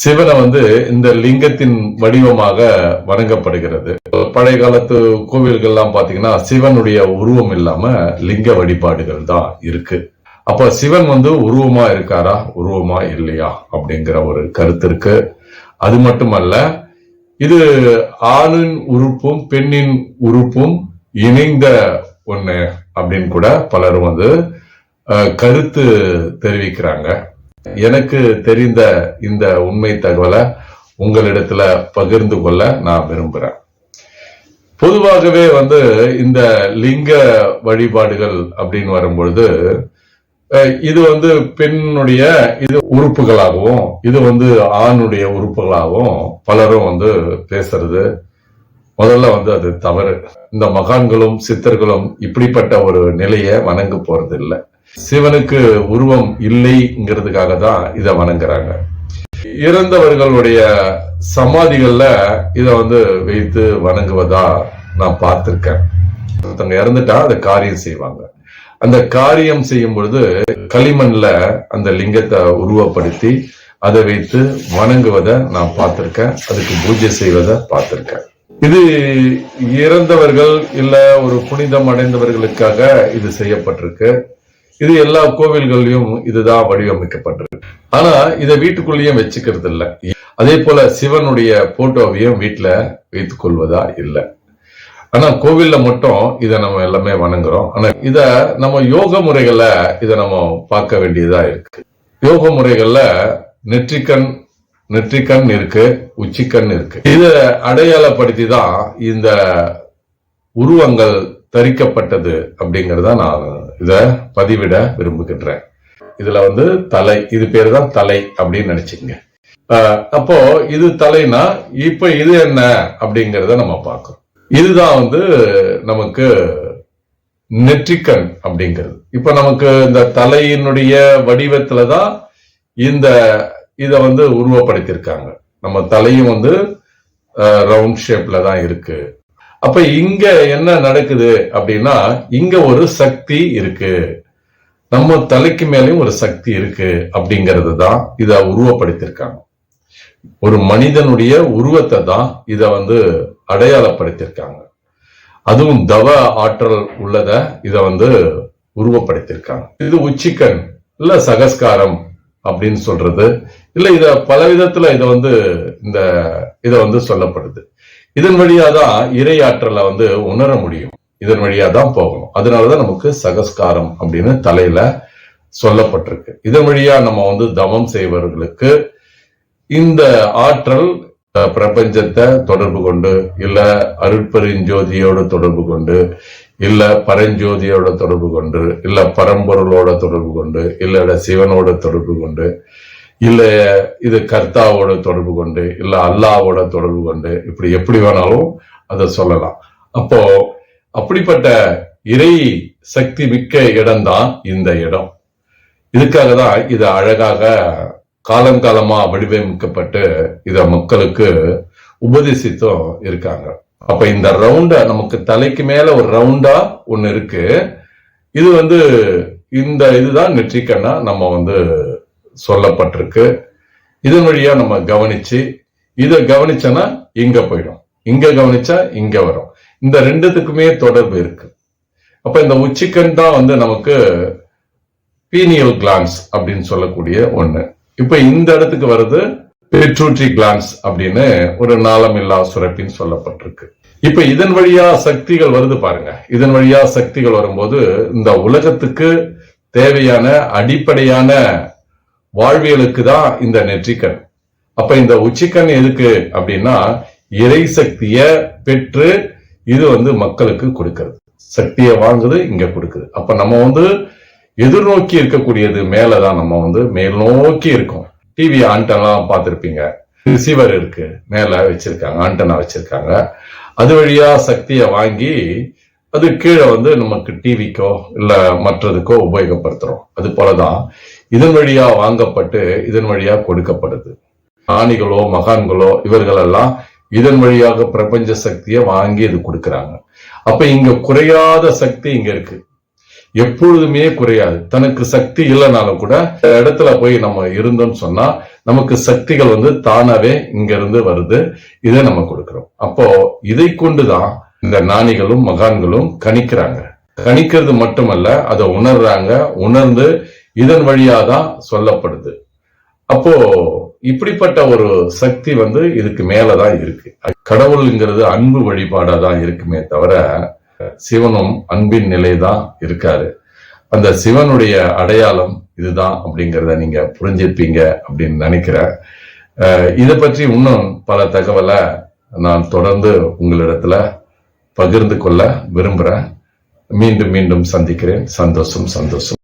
சிவனை வந்து இந்த லிங்கத்தின் வடிவமாக வணங்கப்படுகிறது. பழைய காலத்து கோவில்கள்லாம் பாத்தீங்கன்னா சிவனுடைய உருவம் இல்லாம லிங்க வழிபாடுகள் தான் இருக்கு. அப்ப சிவன் வந்து உருவமா இருக்காரா? உருவமா இல்லையா? அப்படிங்கிற ஒரு கருத்து இருக்கு. அது மட்டுமல்ல இது ஆணின் உறுப்பும் பெண்ணின் உறுப்பும் இணைந்த ஒண்ணு அப்படின்னு கூட பலரும் வந்து கருத்து தெரிவிக்கிறாங்க. எனக்கு தெரிந்த இந்த உண்மை தகவலை உங்களிடத்துல பகிர்ந்து கொள்ள நான் விரும்புறேன். பொதுவாகவே வந்து இந்த லிங்க வழிபாடுகள் அப்படின்னு வரும்பொழுது இது வந்து பெண்ணுடைய இது உறுப்புகளாகவும் இது வந்து ஆணுடைய உறுப்புகளாகவும் பலரும் வந்து பேசுறது. முதல்ல வந்து அது தவறு. இந்த மகான்களும் சித்தர்களும் இப்படிப்பட்ட ஒரு நிலையை வணங்க போறது இல்லை சிவனுக்கு உருவம் இல்லைங்கிறதுக்காக தான் இதை வணங்குறாங்க. இறந்தவர்களுடைய சமாதிகள்ல இதை வந்து வைத்து வணங்குவதா நான் பார்த்திருக்கேன். ஒருத்தவங்க இறந்துட்டா அதை காரியம் செய்வாங்க. அந்த காரியம் செய்யும் பொழுது களிமண்ல அந்த லிங்கத்தை உருவப்படுத்தி அதை வைத்து வணங்குவதை நான் பார்த்திருக்கேன். அதுக்கு பூஜை செய்வதை பார்த்திருக்கேன். இது இறந்தவர்கள் இல்ல ஒரு புனிதம் அடைந்தவர்களுக்காக இது செய்யப்பட்டிருக்கு. இது எல்லா கோவில்கள்லயும் இதுதான் வடிவமைக்கப்பட்டிருக்கு. ஆனா இதை வீட்டுக்குள்ளேயும் வச்சுக்கிறது இல்ல. அதே போல சிவனுடைய போட்டோவையும் வீட்டுல வைத்துக் கொள்வதா இல்ல. ஆனா கோவில்ல மட்டும் இதை நம்ம எல்லாமே வணங்குறோம். ஆனா இத நம்ம யோக முறைகளை இதை நம்ம பார்க்க வேண்டியதா இருக்கு. யோக முறைகள்ல நெற்றிக்கண் நெற்றிக்கண் இருக்கு உச்சிக்கண் இருக்கு. இத அடையாளப்படுத்தி தான் இந்த உருவங்கள் தரிக்கப்பட்டது அப்படிங்கறத நான் இத பதிவிட விரும்புகின்றேன். இதுல வந்து தலை இது பேர் தான் தலை அப்படின்னு நினைச்சுங்க அஹ் அப்போ இது தலைனா இப்ப இது என்ன அப்படிங்கிறத நம்ம பார்க்கணும். இதுதான் வந்து நமக்கு நெற்றிக்கண் அப்படிங்கிறது. இப்ப நமக்கு இந்த தலையினுடைய வடிவத்துல தான் இந்த இத வந்து உருவப்படுத்தியிருக்காங்க. நம்ம தலையும் வந்து ரவுண்ட் ஷேப்ல தான் இருக்கு. அப்ப இங்க என்ன நடக்குது அப்படின்னா இங்க ஒரு சக்தி இருக்கு. நம்ம தலைக்கு மேலேயும் ஒரு சக்தி இருக்கு அப்படிங்கிறது தான் இதை உருவப்படுத்தியிருக்காங்க. ஒரு மனிதனுடைய உருவத்தை தான் இதை வந்து அடையாளப்படுத்தியிருக்காங்க. அதுவும் தவ ஆற்றல் உள்ளத இதை வந்து உருவப்படுத்தியிருக்காங்க. இது உச்சிக்கண் இல்ல சகஸ்காரம் அப்படின்னு சொல்றது இல்ல இத பல விதத்துல இதை வந்து இந்த இதை வந்து சொல்லப்படுது. இதன் வழியா தான் இறை வந்து உணர முடியும். இதன் வழியா தான் போகணும். அதனாலதான் நமக்கு சகஸ்காரம் அப்படின்னு தலையில சொல்லப்பட்டிருக்கு. இதன் வழியா நம்ம வந்து தவம் செய்வர்களுக்கு இந்த ஆற்றல் பிரபஞ்சத்தை தொடர்பு கொண்டு இல்ல அருட்பெருஞ்சோதியோட தொடர்பு கொண்டு இல்ல பரஞ்சோதியோட தொடர்பு கொண்டு இல்ல பரம்பொருளோட தொடர்பு கொண்டு இல்ல சிவனோட தொடர்பு கொண்டு இல்லை இது கர்த்தாவோட தொடர்பு கொண்டு இல்லை அல்லாவோட தொடர்பு கொண்டு இப்படி எப்படி வேணாலும் அதை சொல்லலாம். அப்போ அப்படிப்பட்ட இறை சக்தி மிக்க இடம்தான் இந்த இடம். இதுக்காக தான் இது அழகாக காலங்காலமா வடிவமைக்கப்பட்டு இதை மக்களுக்கு உபதேசித்தும் இருக்காங்க. அப்ப இந்த ரவுண்டா நமக்கு தலைக்கு மேல ஒரு ரவுண்டா ஒன்னு இருக்கு. இது வந்து இந்த இதுதான் நெற்றிக்கண்ணா நம்ம வந்து சொல்லப்பட்டிருக்கு. இதன் வழியா நம்ம கவனிச்சு இத கவனிச்சோன்னா இங்க போயிடும். இங்க கவனிச்சா இங்க வரும். இந்த ரெண்டுத்துக்குமே தொடர்பு இருக்கு. அப்ப இந்த உச்சிக்கண் தான் வந்து நமக்கு பீனியல் கிளான்ஸ் அப்படின்னு சொல்லக்கூடிய ஒண்ணு. இப்ப இந்த இடத்துக்கு வருது பெட்ரூட்ரி கிளான்ஸ் அப்படின்னு ஒரு நாளமில்லா சுரப்பின்னு சொல்லப்பட்டிருக்கு. இப்ப இதன் வழியா சக்திகள் வருது பாருங்க. இதன் வழியா சக்திகள் வரும்போது இந்த உலகத்துக்கு தேவையான அடிப்படையான வாழ்வியலுக்கு தான் இந்த நெற்றிக்கண். அப்ப இந்த உச்சிக்கண் எதுக்கு அப்படின்னா இறை சக்திய பெற்று இது வந்து மக்களுக்கு கொடுக்கிறது. சக்தியை வாங்குது இங்க கொடுக்குது. அப்ப நம்ம வந்து எதிர்நோக்கி இருக்கக்கூடியது மேலதான் நம்ம வந்து மேல் நோக்கி இருக்கோம். டிவி ஆண்டெல்லாம் பார்த்திருப்பீங்க. ரிசீவர் இருக்கு மேல வச்சிருக்காங்க ஆண்டனா வச்சிருக்காங்க. அது வழியா சக்தியை வாங்கி அது கீழே வந்து நமக்கு டிவிக்கோ இல்ல மற்றதுக்கோ உபயோகப்படுத்துறோம். அது போலதான் இதன் வழியா வாங்கப்பட்டு இதன் வழியா கொடுக்கப்படுது. ஆணிகளோ மகான்களோ இவர்கள் எல்லாம் இதன் வழியாக பிரபஞ்ச சக்தியை வாங்கி இது கொடுக்கறாங்க. அப்ப இங்க குறையாத சக்தி இங்க இருக்கு. எப்பொழுதுமே குறையாது. தனக்கு சக்தி இல்லைனாலும் கூட இடத்துல போய் நம்ம இருந்தோம்னு சொன்னா நமக்கு சக்திகள் வந்து தானாவே இங்க இருந்து வருது. இதை நம்ம கொடுக்கிறோம். அப்போ இதை கொண்டுதான் இந்த ஞானிகளும் மகான்களும் கணிக்கிறாங்க. கணிக்கிறது மட்டுமல்ல அதை உணர்றாங்க. உணர்ந்து இதன் வழியா தான் சொல்லப்படுது. அப்போ இப்படிப்பட்ட ஒரு சக்தி வந்து இதுக்கு மேலதான் இருக்கு. கடவுள்ங்கிறது அன்பு வழிபாடா தான் இருக்குமே தவிர சிவனும் அன்பின் நிலை தான் இருக்காரு. அந்த சிவனுடைய அடையாளம் இதுதான் அப்படிங்கிறத நீங்க புரிஞ்சிருப்பீங்க அப்படின்னு நினைக்கிறேன். இதை பற்றி இன்னும் பல தகவலை நான் தொடர்ந்து உங்களிடத்துல பகிர்ந்து கொள்ள விரும்புறேன். மீண்டும் மீண்டும் சந்திக்கிறேன். சந்தோஷம் சந்தோஷம்.